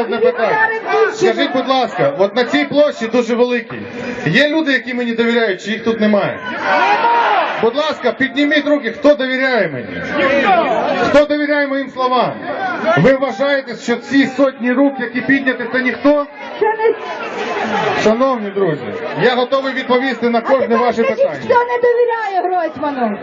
одне питання. Скажіть, будь ласка, от на цій площі дуже великій. Є люди, які мені довіряють, чи їх тут немає? Будь ласка, підніміть руки, хто довіряє мені? Хто довіряє моїм словам? Ви вважаєте, що ці сотні рук, які підняті, це ніхто? Шановні друзі, я готовий відповісти на кожне ваше Скажіть, питання. хто не довіряє Гройсману?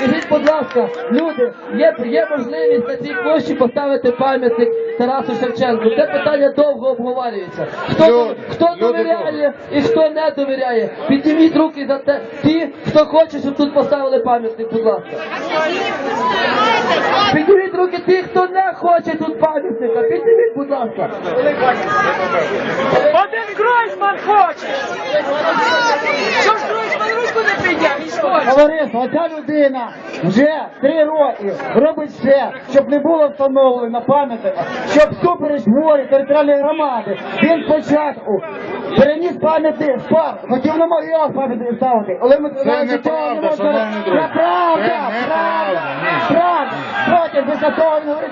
Скажіть, будь ласка, люди, є, є можливість на цій площі поставити пам'ятник Тарасу Шевченку. Це питання довго обговорюється. Хто, Люди, хто люди довіряє і хто не довіряє? Підніміть руки за те, ті, хто хоче, щоб тут поставили пам'ятник, будь ласка. Підніміть руки ті, хто не хоче тут пам'ятника. Підніміть, будь ласка. Один Гройсман хоче! Що ж Гройсман руку не підняв? Він ж хоче! Товариство, оця людина вже три роки робить все, щоб не було встановлено пам'ятника, щоб супереч волі територіальної громади він спочатку переніс пам'ятник в парк, хотів на могилах пам'ятник ставити, але ми Це не правда, шановні друзі. Це правда, Це правда, неправда, ні. правда.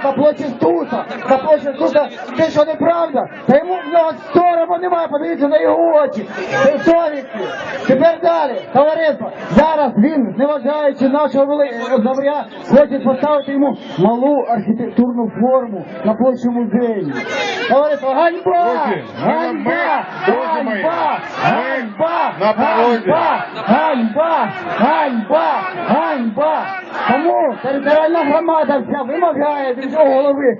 На площі Стуса, на площі Стуса, ти що неправда? Та йому в нього сорому немає, подивіться на його очі, Це совісті. Тепер далі, товариство, зараз він, зневажаючи нашого великого завря, хоче поставити йому малу архітектурну форму на площі музею. Товариство, ганьба! Ганьба! Ганьба! Ганьба! Ганьба! Ганьба! Ганьба! Ганьба! Тому територіальна громада вся вимагає від цього голови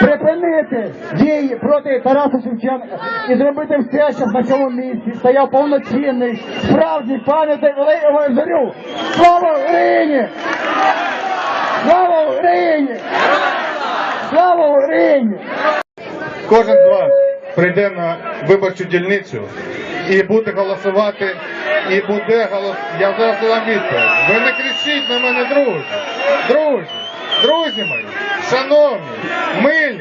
припинити дії проти Тараса Шевченка і зробити все, щоб на цьому місці стояв повноцінний, справжній пам'ятник Великого Зорю. Слава Україні! Слава Україні! Слава Україні! Кожен з вас прийде на виборчу дільницю і буде голосувати, і буде голос. Я зараз дала місце. Ви не кричіть на мене, друзі. Друзі, друзі мої, шановні, милі,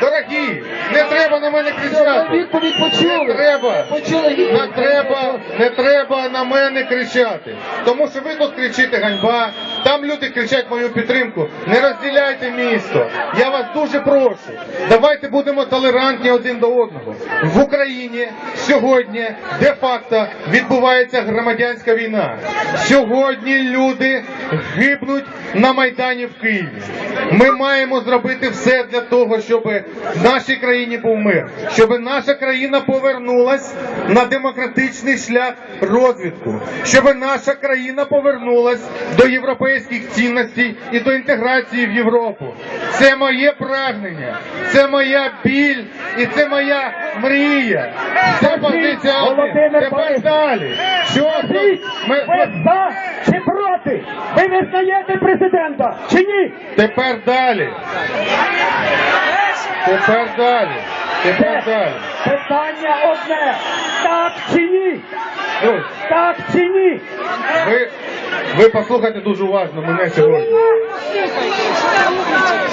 дорогі, не треба на мене кричати. відповідь почули. Не треба. Почули Не треба, не треба на мене кричати. Тому що ви тут кричите ганьба, там люди кричать мою підтримку. Не розділяйте місто. Я вас дуже прошу. Давайте будемо толерантні один до одного. В Україні сьогодні де-факто відбувається громадянська війна. Сьогодні люди гибнуть на Майдані в Києві. Ми маємо зробити все для того, щоб в нашій країні був мир, щоб наша країна повернулась на демократичний шлях розвитку, щоб наша країна повернулась до європейських цінностей і до інтеграції в Європу. Це моє прагнення, це моя біль і це моя мрія. Це позиція. Тепер далі. Що ми, Ви за чи проти? Ви визнаєте президента чи ні? Тепер далі. Тепер далі. Тепер далі. Питання одне. Так чи ні? Друзі, Так чи ні? ви, ви послухайте дуже уважно мене сьогодні.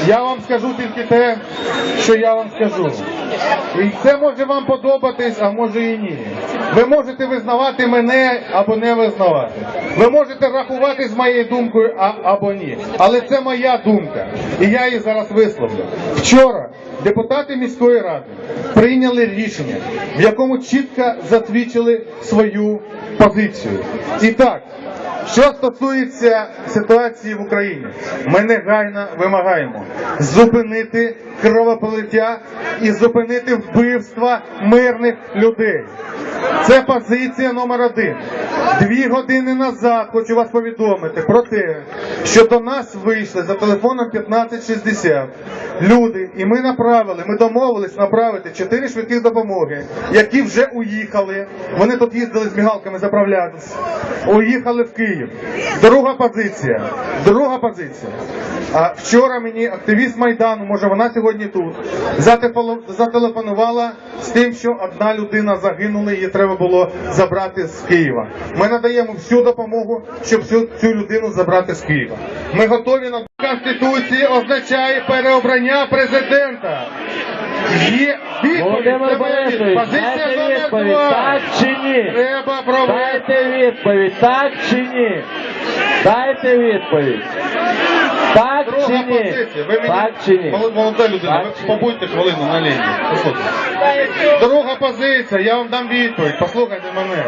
Я вам скажу тільки те, що я вам скажу. І це може вам подобатись, а може і ні. Ви можете визнавати мене або не визнавати. Ви можете рахувати з моєю думкою а, або ні. Але це моя думка. І я її зараз висловлю. Вчора депутати міської ради прийняли рішення, в якому чітко засвідчили свою позицію. І так, що стосується ситуації в Україні, ми негайно вимагаємо зупинити кровопролиття і зупинити вбивства мирних людей. Це позиція номер один. Дві години назад хочу вас повідомити про те, що до нас вийшли за телефоном 1560 люди, і ми направили, ми домовились направити чотири швидких допомоги, які вже уїхали. Вони тут їздили з мігалками заправлятися. Уїхали в Київ. Друга позиція. Друга позиція. А вчора мені активіст Майдану, може вона сьогодні тут, зателефону- зателефонувала з тим, що одна людина загинула, її треба було забрати з Києва. Ми надаємо всю допомогу, щоб цю людину забрати з Києва. Ми готові на Конституції означає переобрання президента. Є відповідь. Володимир. Борисович, Позиція дайте номер відповідь, два. так чи ні? Треба провести. Дайте відповідь, так чи ні? Дайте відповідь. Так чи Друга ні? позиція. Ви мені, Так чи ні? молод- молода людина, Так ви ні? побудьте хвилину на лінії. Послухайте. Друга позиція, я вам дам відповідь. Послухайте мене.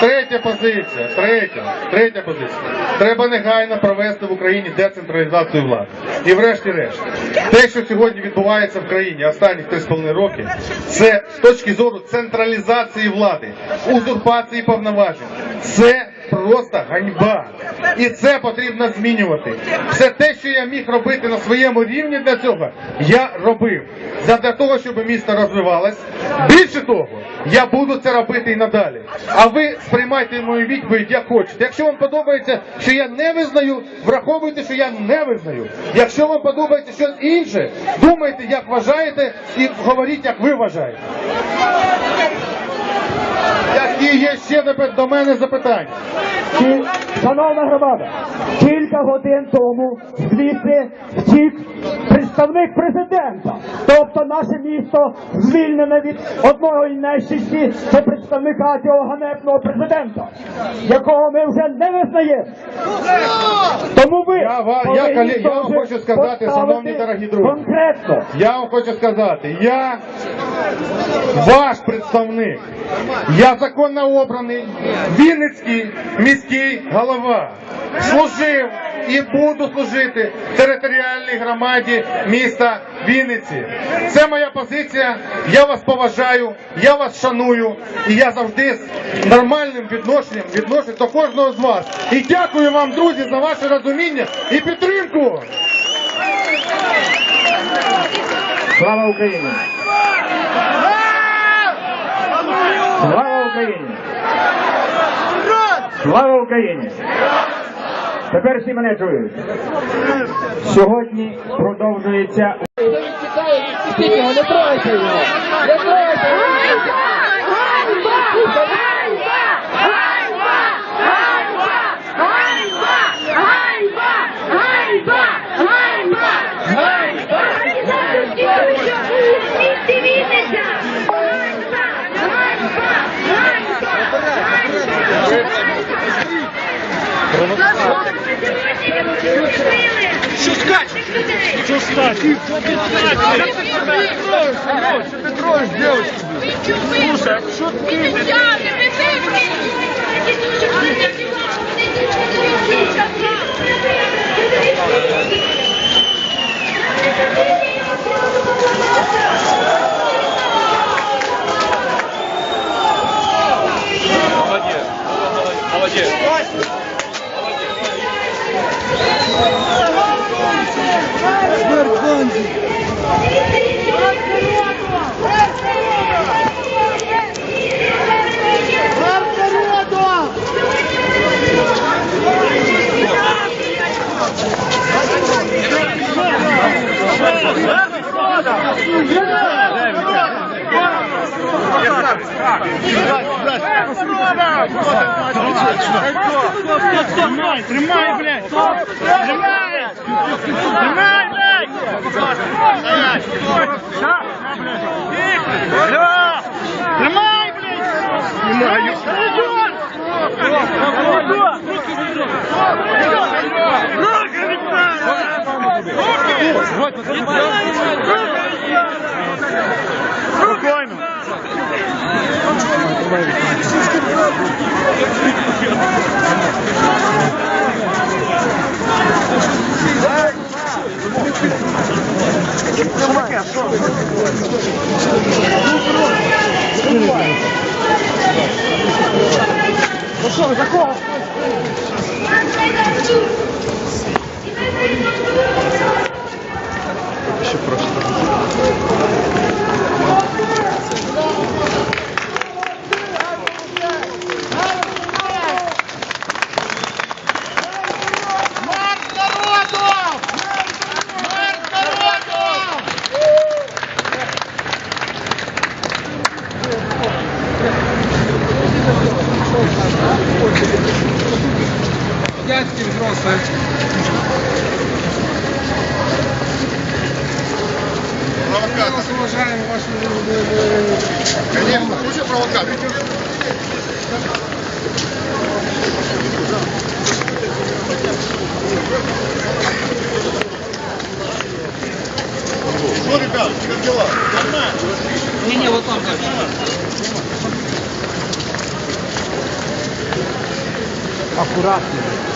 Третя позиція, третя, третя позиція. Треба негайно провести в Україні децентралізацію влади. І врешті-решт, те, що сьогодні відбувається в країні останні 3,5 роки, це з точки зору централізації влади, узурпації повноважень. Це просто ганьба. І це потрібно змінювати. Все те, що я міг робити на своєму рівні для цього, я робив. Для того, щоб місто розвивалось. Більше того, я буду це робити і надалі. А ви сприймайте мою відповідь як хочете. Якщо вам подобається, що я не визнаю, враховуйте, що я не визнаю. Якщо вам подобається щось інше, думайте, як вважаєте, і говоріть, як ви вважаєте. Які є ще до мене запитання? Кі- Шановна громада, кілька годин тому звідси втік представник президента. Тобто наше місто звільнене від одного і нещисті це представника цього ганебного президента, якого ми вже не визнаємо. Тому ви Я ва- я, повинні я вам хочу сказати, шановні дорогі друзі. конкретно. Я вам хочу сказати, я ваш представник. Я законно обраний Вінницький міський голова. Служив і буду служити територіальній громаді міста Вінниці. Це моя позиція. Я вас поважаю, я вас шаную, і я завжди з нормальним відношенням відношусь до кожного з вас. І дякую вам, друзі, за ваше розуміння і підтримку. Слава Україні! Слава Україні! Слава Україні! Тепер всі мене чують. Сьогодні продовжується не тройте його. Не тройте його. Що скачеш? Петрович, девочка. Слушай, а что ты? Тримай, тримай, блядь! Тримай! Тримай, блядь! Тримай, блядь! Тримаю! Руки добавить. Ну что, вы какого? Еще прошло. детки, взрослые. Провокатор. Мы вас уважаем, ваши... Конечно, слушай провокатор. Что, ребят, как дела? Не-не, вот там дальше. Аккуратнее.